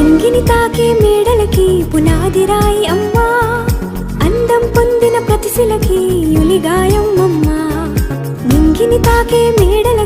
నింగిని తాకే మేడలకి పునాది రాయి అమ్మా. అందం పొందిన ప్రతిశిలకి యులిగాయం అమ్మా. నింగిని తాకే మేడల